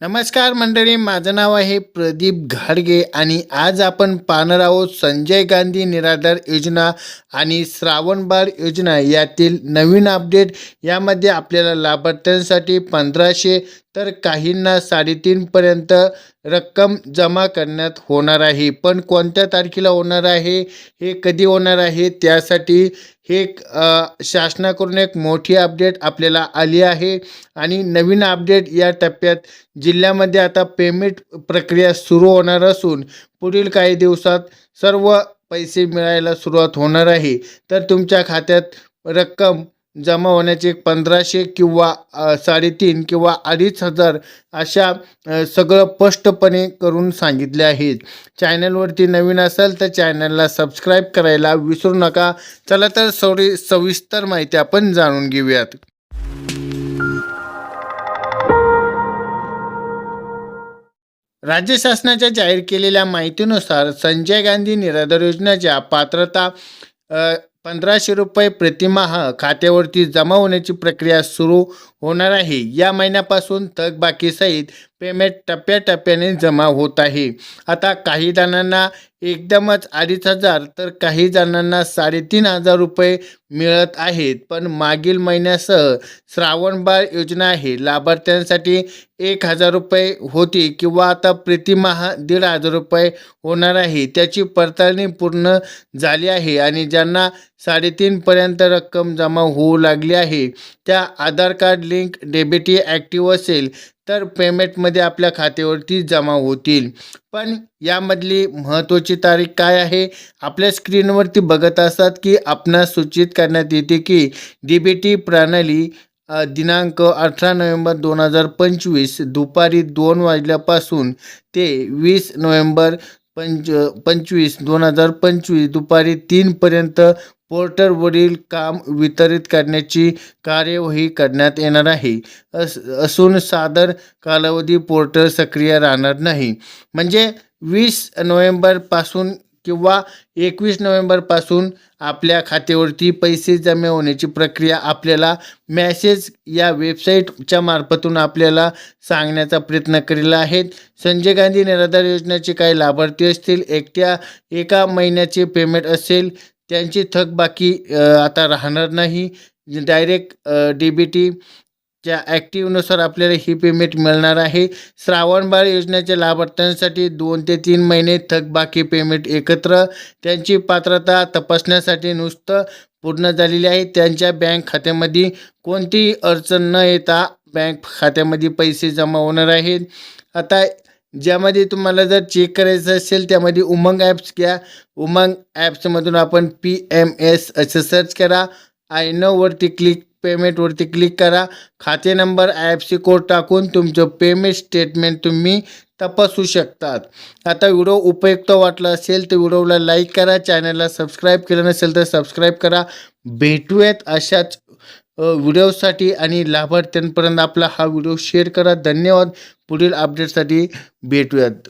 नमस्कार मंडळी माझं नाव आहे प्रदीप घाडगे आणि आज आपण पाहणार आहोत संजय गांधी निराधार योजना आणि श्रावणबाळ योजना यातील नवीन अपडेट. यामध्ये आपल्याला लाभार्थ्यांसाठी पंधराशे तर काहींना साडेतीनपर्यंत रक्कम जमा करण्यात होणार आहे. पण कोणत्या तारखेला होणार आहे? हे कधी होणार आहे? त्यासाठी हे एक, शासनाकडून एक मोठी अपडेट आपल्याला आली आहे. आणि नवीन अपडेट या टप्प्यात जिल्ह्यामध्ये आता पेमेंट प्रक्रिया सुरू होणार असून पुढील काही दिवसात सर्व पैसे मिळायला सुरुवात होणार आहे. तर तुमच्या खात्यात रक्कम जमा होण्याचे पंधराशे किंवा साडेतीन किंवा अडीच हजार अशा सगळं स्पष्टपणे करून सांगितले आहेत. चॅनलवरती नवीन असाल तर चॅनलला सबस्क्राईब करायला विसरू नका. चला तर सवरी सविस्तर माहिती आपण जाणून घेऊयात. राज्य शासनाच्या जाहीर केलेल्या माहितीनुसार संजय गांधी निराधार योजनेच्या पात्रता पंधराशे रुपये प्रतिमाह खात्यावरती जमा होण्याची प्रक्रिया सुरू होणार आहे. या महिन्यापासून थकबाकीसहित पेमेंट टप्प्याटप्प्याने जमा होत आहे. आता काही जणांना एकदमच अडीच हजार तर काही जणांना साडेतीन हजार रुपये मिळत आहेत. पण मागील महिन्यासह श्रावणबाळ योजना आहे. लाभार्थ्यांसाठी एक हजार रुपये होती किंवा आता प्रतिमाह दीड हजार रुपये होणार आहे. त्याची पडताळणी पूर्ण झाली आहे आणि ज्यांना साडेतीनपर्यंत रक्कम जमा होऊ लागली आहे त्या Aadhaar card link DBT active असेल तर पेमेंटमध्ये आपल्या खात्यावरती जमा होतील. पण यामधली महत्त्वाची तारीख काय आहे? आपल्या स्क्रीनवरती बघत असतात की आपणास सूचित करण्यात येते की डी बी टी प्रणाली दिनांक अठरा नोव्हेंबर दोन हजार पंचवीस दुपारी दोन वाजल्यापासून ते वीस नोव्हेंबर पंच पंचवीस दोन हजार पंचवीस दुपारी तीनपर्यंत पोर्टरवरील काम वितरित करण्याची कार्यवाही करण्यात येणार आहे. अस असून सादर कालावधी पोर्टल सक्रिय राहणार नाही. म्हणजे वीस नोव्हेंबरपासून किंवा एकवीस नोव्हेंबरपासून आपल्या खात्यावरती पैसे जमा होण्याची प्रक्रिया आपल्याला मॅसेज या वेबसाईटच्या मार्फतून आपल्याला सांगण्याचा प्रयत्न केलेला आहे संजय गांधी निराधार योजनेचे काही लाभार्थी असतील एकट्या एका महिन्याचे पेमेंट असेल त्यांची थकबाकी आता राहणार नाही. डायरेक्ट डी बी टीच्या ॲक्टिवनुसार ॲक्टिव्हनुसार आपल्याला ही पेमेंट मिळणार आहे. श्रावणबाळ योजनेच्या लाभार्थ्यांसाठी दोन ते तीन महिने थकबाकी पेमेंट एकत्र. त्यांची पात्रता तपासण्यासाठी नुसतं पूर्ण झालेली आहे. त्यांच्या बँक खात्यामध्ये कोणतीही अडचण न येता बँक खात्यामध्ये पैसे जमा होणार आहेत. आता ज्यामध्ये तुम्हाला जर चेक करायचं असेल त्यामध्ये उमंग ॲप्स घ्या. उमंग ॲप्समधून आपण पी एम एस असं सर्च करा. आय नोवरती क्लिक पेमेंटवरती क्लिक करा. खाते number I F C code टाकून तुमचं पेमेंट स्टेटमेंट तुम्ही तपासू शकतात. आता व्हिडिओ उपयुक्त वाटला असेल तर व्हिडिओला लाईक करा. चॅनलला सबस्क्राईब केलं नसेल तर सबस्क्राईब करा. भेटूयात अशाच व्हिडिओसाठी आणि लाभार्थ्यांपर्यंत आपला हा व्हिडिओ शेअर करा. धन्यवाद. पुढील अपडेटसाठी भेटूयात.